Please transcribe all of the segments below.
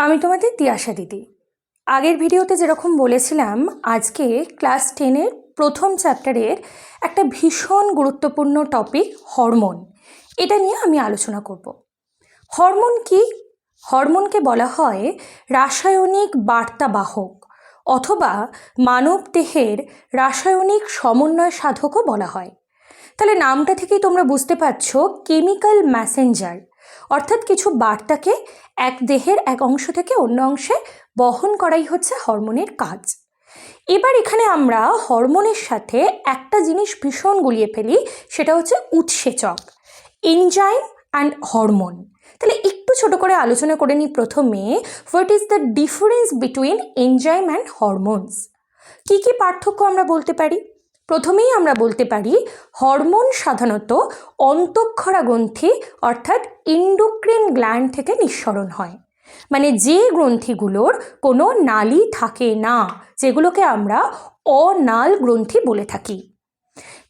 আমি তোমাদের তিয়াশা দিদি। আগের ভিডিওতে যেরকম বলেছিলাম, আজকে ক্লাস টেনের প্রথম চ্যাপ্টারের একটা ভীষণ গুরুত্বপূর্ণ টপিক হরমোন। এটা নিয়ে আমি আলোচনা করব। হরমোন কি? হরমোনকে বলা হয় রাসায়নিক বার্তাবাহক অথবা মানব দেহের রাসায়নিক সমন্বয় সাধকও বলা হয়। তাহলে নামটা থেকেই তোমরা বুঝতে পারছ, কেমিক্যাল ম্যাসেঞ্জার। অর্থাৎ কিছু বার্তাকে এক দেহের এক অংশ থেকে অন্য অংশে বহন করাই হচ্ছে হরমোনের কাজ। এবার এখানে আমরা হরমোনের সাথে একটা জিনিস ভীষণ গুলিয়ে ফেলি, সেটা হচ্ছে উৎসেচক এনজাইম অ্যান্ড হরমোন তাহলে একটু ছোট করে আলোচনা করে নিই প্রথমে what is the difference between enzyme and hormones কী কী পার্থক্য আমরা বলতে পারি? প্রথমেই আমরা বলতে পারি হরমোন সাধারণত অন্তঃক্ষরা গ্রন্থি অর্থাৎ ইন্ডোক্রিন গ্ল্যান্ড থেকে নিঃসরণ হয়। মানে যে গ্রন্থিগুলোর কোনো নালি থাকে না, যেগুলোকে আমরা অনাল গ্রন্থি বলে থাকি।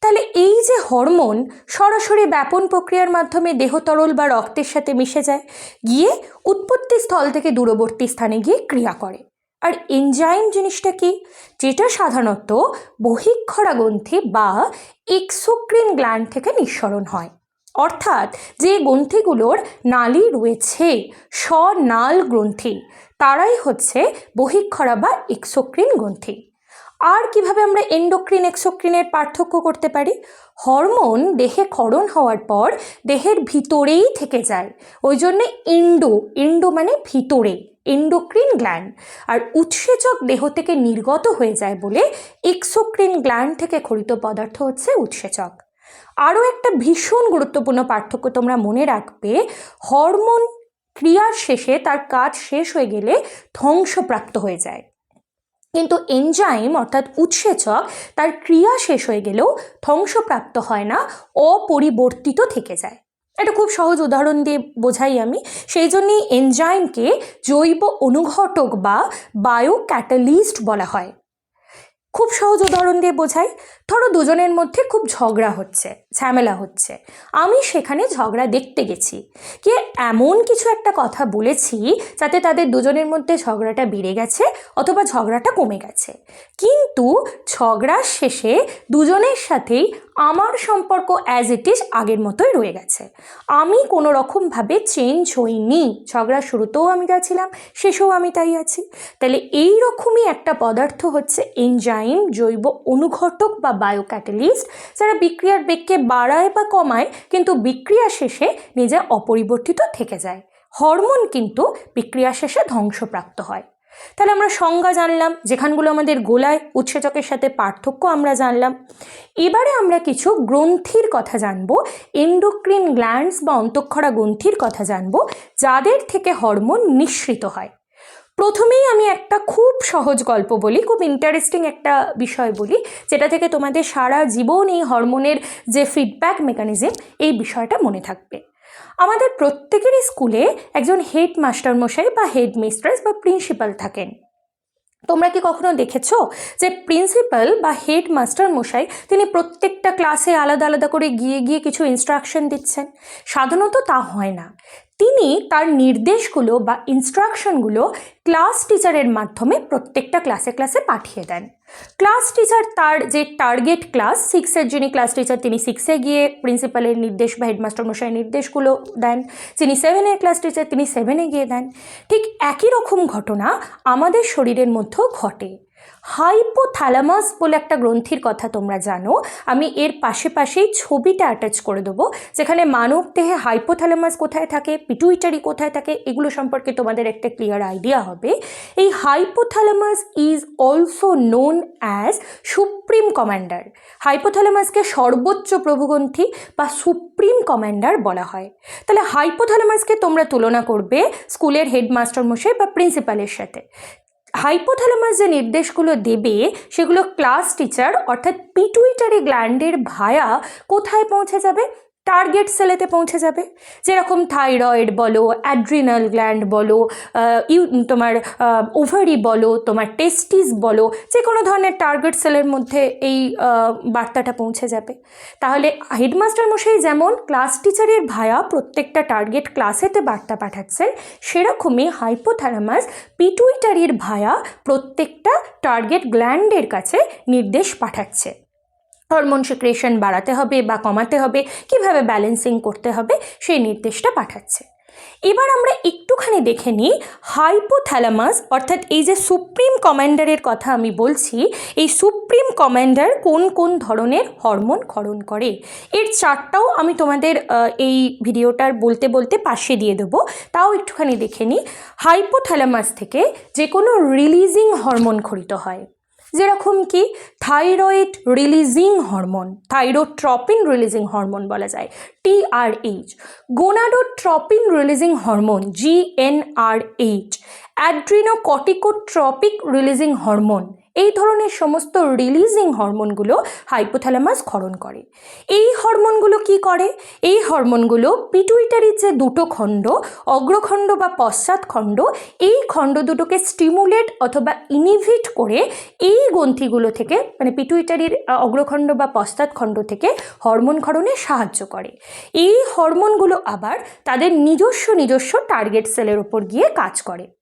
তাহলে এই যে হরমোন সরাসরি ব্যাপন প্রক্রিয়ার মাধ্যমে দেহতরল বা রক্তের সাথে মিশে যায়, গিয়ে উৎপত্তি স্থল থেকে দূরবর্তী স্থানে গিয়ে ক্রিয়া করে। আর এনজাইম জিনিসটা কি? যেটা সাধারণত বহিক্ষরা গ্রন্থি বা এক্সোক্রিন গ্ল্যান্ড থেকে নিঃসরণ হয়। অর্থাৎ যে গ্রন্থিগুলোর নালি রয়েছে, স্বনাল গ্রন্থি, তারাই হচ্ছে বহিক্ষরা বা এক্সোক্রিন গ্রন্থি। আর কীভাবে আমরা এন্ডোক্রিন এক্সোক্রিনের পার্থক্য করতে পারি? হরমোন দেহে ক্ষরণ হওয়ার পর দেহের ভিতরেই থেকে যায়। ওই জন্যে ইন্ডো ইন্ডো মানে ভিতরে এন্ডোক্রিন গ্ল্যান্ড আর উৎসেচক দেহ থেকে নির্গত হয়ে যায় বলে এক্সোক্রিন গ্ল্যান্ড থেকে খরিত পদার্থ হচ্ছে উৎসেচক। আরও একটা ভীষণ গুরুত্বপূর্ণ পার্থক্য তোমরা মনে রাখবে, হরমোন ক্রিয়ার শেষে তার কাজ শেষ হয়ে গেলে ধ্বংসপ্রাপ্ত হয়ে যায়। কিন্তু এনজাইম অর্থাৎ উৎসেচক, তার ক্রিয়া শেষ হয়ে গেলেও ধ্বংসপ্রাপ্ত হয় না, অপরিবর্তিত থেকে যায়। এটা খুব সহজ উদাহরণ দিয়ে বোঝাই আমি। সেই জন্যই এনজাইমকে জৈব অনুঘটক বা বায়ো ক্যাটালিস্ট বলা হয়। খুব সহজ উদাহরণ দিয়ে বোঝাই, ধরো দুজনের মধ্যে খুব ঝগড়া হচ্ছে, ঝামেলা হচ্ছে। আমি সেখানে ঝগড়া দেখতে গেছি। কে এমন কিছু একটা কথা বলেছি যাতে তাদের দুজনের মধ্যে ঝগড়াটা বেড়ে গেছে অথবা ঝগড়াটা কমে গেছে। কিন্তু ঝগড়ার শেষে দুজনের সাথেই আমার সম্পর্ক অ্যাজ ইট ইজ আগের মতোই রয়ে গেছে। আমি কোনো রকমভাবে চেঞ্জ হইনি। ঝগড়া শুরুতেও আমি গেছিলাম, শেষেও আমি তাই আছি। তাহলে এই রকমই একটা পদার্থ হচ্ছে এনজাইম জৈব অনুঘটক বা বায়োক্যাটালিস্ট যারা বিক্রিয়ার বেগকে বাড়ায় বা কমায়, কিন্তু বিক্রিয়া শেষে নিজে অপরিবর্তিত থেকে যায়। হরমোন কিন্তু বিক্রিয়া শেষে ধ্বংসপ্রাপ্ত হয়। তাহলে আমরা সংজ্ঞা জানলাম, যেখানগুলো আমাদের গোলায় উৎসেচকের সাথে পার্থক্য আমরা জানলাম। এবারে আমরা কিছু গ্রন্থির কথা জানব এন্ডোক্রিন গ্ল্যান্ডস বা অন্তঃক্ষরা গ্রন্থির কথা জানব, যাদের থেকে হরমোন নিঃসৃত হয়। প্রথমেই আমি একটা খুব সহজ গল্প বলি, খুব ইন্টারেস্টিং একটা বিষয় বলি, যেটা থেকে তোমাদের সারা জীবন এই হরমোনের যে ফিডব্যাক মেকানিজম এই বিষয়টা মনে থাকবে। আমাদের প্রত্যেকেরই স্কুলে একজন হেড মাস্টার মশাই বা হেড মিস্ট্রেস বা প্রিন্সিপাল থাকেন। তোমরা কি কখনো দেখেছ যে প্রিন্সিপাল বা হেড মাস্টার মশাই তিনি প্রত্যেকটা ক্লাসে আলাদা আলাদা করে গিয়ে গিয়ে কিছু ইনস্ট্রাকশন দিচ্ছেন? সাধারণত তা হয় না। তিনি তার নির্দেশগুলো বা ইনস্ট্রাকশনগুলো ক্লাস টিচারের মাধ্যমে প্রত্যেকটা ক্লাসে ক্লাসে পাঠিয়ে দেন। ক্লাস টিচার তার যে টার্গেট ক্লাস সিক্সের যিনি ক্লাস টিচার তিনি সিক্সে গিয়ে প্রিন্সিপালের নির্দেশ বা হেডমাস্টার মশাইয়ের নির্দেশগুলো দেন। যিনি সেভেনের ক্লাস টিচার তিনি সেভেনে গিয়ে দেন। ঠিক একই রকম ঘটনা আমাদের শরীরের মধ্যেও ঘটে। হাইপোথ্যালামাস বলে একটা গ্রন্থির কথা তোমরা জানো। আমি এর পাশে পাশেই ছবিটা অ্যাটাচ করে দেবো, যেখানে মানব দেহে হাইপোথ্যালামাস কোথায় থাকে পিটুইটারি কোথায় থাকে, এগুলো সম্পর্কে তোমাদের একটা ক্লিয়ার আইডিয়া হবে। এই hypothalamus is also known as supreme commander হাইপোথ্যালামাসকে সর্বোচ্চ প্রভুগ্রন্থি বা সুপ্রিম কমান্ডার বলা হয়। তাহলে হাইপোথ্যালামাসকে তোমরা তুলনা করবে স্কুলের হেডমাস্টার মশাই বা প্রিন্সিপালের সাথে। হাইপোথ্যালামাস যে নির্দেশগুলো দেবে সেগুলো ক্লাস টিচার অর্থাৎ পিটুইটারি গ্ল্যান্ডের ভায়া কোথায় পৌঁছে যাবে? টার্গেট সেলেতে পৌঁছে যাবে। যেরকম থাইরয়েড বলো অ্যাড্রিনাল গ্ল্যান্ড বলো ইউ, তোমার ওভারি বলো, তোমার টেস্টিস বলো যে কোনো ধরনের টার্গেট সেলের মধ্যে এই বার্তাটা পৌঁছে যাবে। তাহলে হেডমাস্টার মশাই যেমন ক্লাস টিচারের ভায়া প্রত্যেকটা টার্গেট ক্লাসেতে বার্তা পাঠাচ্ছেন, সেরকমই হাইপোথ্যালামাস পিটুইটারির ভায়া প্রত্যেকটা টার্গেট গ্ল্যান্ডের কাছে নির্দেশ পাঠাচ্ছে। হরমোন সিক্রেশন বাড়াতে হবে বা কমাতে হবে, কীভাবে ব্যালেন্সিং করতে হবে, সেই নির্দেশটা পাঠাচ্ছে। এবার আমরা একটুখানি দেখে নিই হাইপোথ্যালামাস, অর্থাৎ এই যে সুপ্রিম কমান্ডারের কথা আমি বলছি, এই সুপ্রিম কমান্ডার কোন কোন ধরনের হরমোন ক্ষরণ করে? এর চারটাও আমি তোমাদের এই ভিডিওটার বলতে বলতে পাশে দিয়ে দেবো। তাও একটুখানি দেখে নিই। হাইপোথ্যালামাস থেকে যে কোনো রিলিজিং হরমোন খরিত হয়। যেরকম কি thyroid releasing hormone thyrotropin releasing hormone বলা যায় TRH gonadotropin releasing hormone GnRH adrenocorticotropic releasing hormone এই ধরনের সমস্ত রিলিজিং হরমোনগুলো হাইপোথ্যালামাস ক্ষরণ করে। এই হরমোনগুলো কি করে? এই হরমোনগুলো পিটুইটারির যে দুটো খণ্ড, অগ্রখণ্ড বা পশ্চাৎখণ্ড এই খণ্ড দুটোকে স্টিমুলেট অথবা ইনিভিট করে এই গ্রন্থিগুলো থেকে মানে পিটুইটারির অগ্রখণ্ড বা পশ্চাৎ খণ্ড থেকে হরমোন ক্ষরণে সাহায্য করে। এই হরমোনগুলো আবার তাদের নিজস্ব নিজস্ব টার্গেট সেলের ওপর গিয়ে কাজ করে।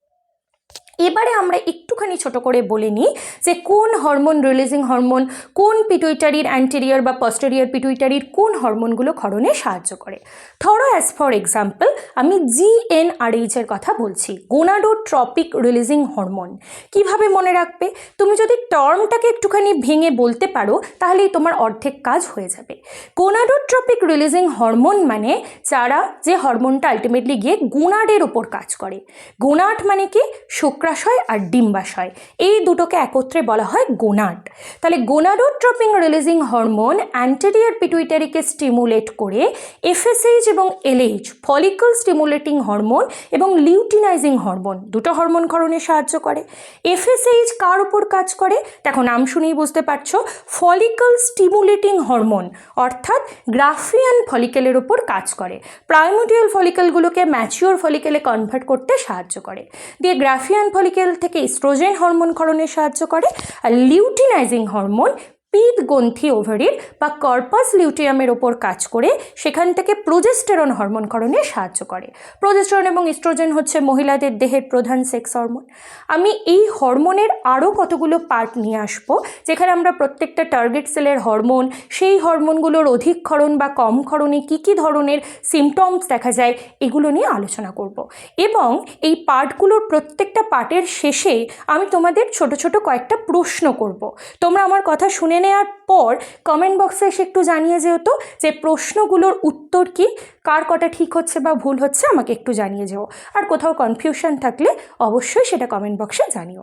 এবারে আমরা একটুখানি ছোট করে বলে নিই যে কোন হরমোন রিলিজিং হরমোন, কোন পিটুইটারির অ্যান্টেরিয়র বা পস্টেরিয়র পিটুইটারির কোন হরমোনগুলো ক্ষরণে সাহায্য করে। ধরো অ্যাজ ফর এক্সাম্পল আমি জিএনআরএইচ এর কথা বলছি গোনাডোট্রপিক রিলিজিং হরমোন কীভাবে মনে রাখবে? তুমি যদি টার্মটাকে একটুখানি ভেঙে বলতে পারো, তাহলেই তোমার অর্ধেক কাজ হয়ে যাবে। গোনাডোট্রপিক রিলিজিং হরমোন মানে যারা যে হরমোনটা আলটিমেটলি গিয়ে গোনাডের ওপর কাজ করে। গোনাড মানে কি? শুক্রাশয় আর ডিম্বাশয়। এই দুটোকে একত্রে বলা হয় গোনাড। তাহলে গোনাডোট্রপিং রিলিজিং হরমোন অ্যান্টেরিয়ার পিটুইটারিকে স্টিমুলেট করে এফএসএইচ এবং এলএইচ ফলিকল স্টিমুলেটিং হরমোন এবং লিউটিনাইজিং হরমোন দুটো হরমোন ক্ষরণে সাহায্য করে। এফএসএইচ কার উপর কাজ করে? দেখো, নাম শুনেই বুঝতে পারছ। ফলিকল স্টিমুলেটিং হরমোন, অর্থাৎ গ্রাফিয়ান ফলিকেলের উপর কাজ করে। প্রাইমোডিয়াল ফলিকেলগুলোকে ম্যাচিওর ফলিকেলে কনভার্ট করতে সাহায্য করে। দিয়ে গ্রাফিয়ান ফলিকেল থেকে স্ট্রোজেন হরমোন ক্ষরণে সাহায্য করে আর লিউটিনাইজিং হরমোন পিত গ্রন্থি ওভারির বা কর্পাস লিউটিয়ামের ওপর কাজ করে সেখান থেকে প্রোজেস্টেরন হরমোন ক্ষরণে সাহায্য করে। প্রোজেস্টেরন এবং ইস্ট্রোজেন হচ্ছে মহিলাদের দেহের প্রধান সেক্স হরমোন। আমি এই হরমোনের আরও কতগুলো পার্ট নিয়ে আসব, যেখানে আমরা প্রত্যেকটা টার্গেট সেলের হরমোন, সেই হরমোনগুলোর অধিক ক্ষরণ বা কম ক্ষরণে কী কী ধরনের সিমটমস দেখা যায়, এগুলো নিয়ে আলোচনা করব। এবং এই পার্টগুলোর প্রত্যেকটা পার্টের শেষে আমি তোমাদের ছোট ছোট কয়েকটা প্রশ্ন করব। তোমরা আমার কথা শুনে নেওয়ার পর কমেন্ট বক্সে এসে একটু জানিয়ে যেও তো যে প্রশ্নগুলোর উত্তর কি, কার কটা ঠিক হচ্ছে বা ভুল হচ্ছে আমাকে একটু জানিয়ে যেও। আর কোথাও কনফিউশন থাকলে অবশ্যই সেটা কমেন্ট বক্সে জানিও।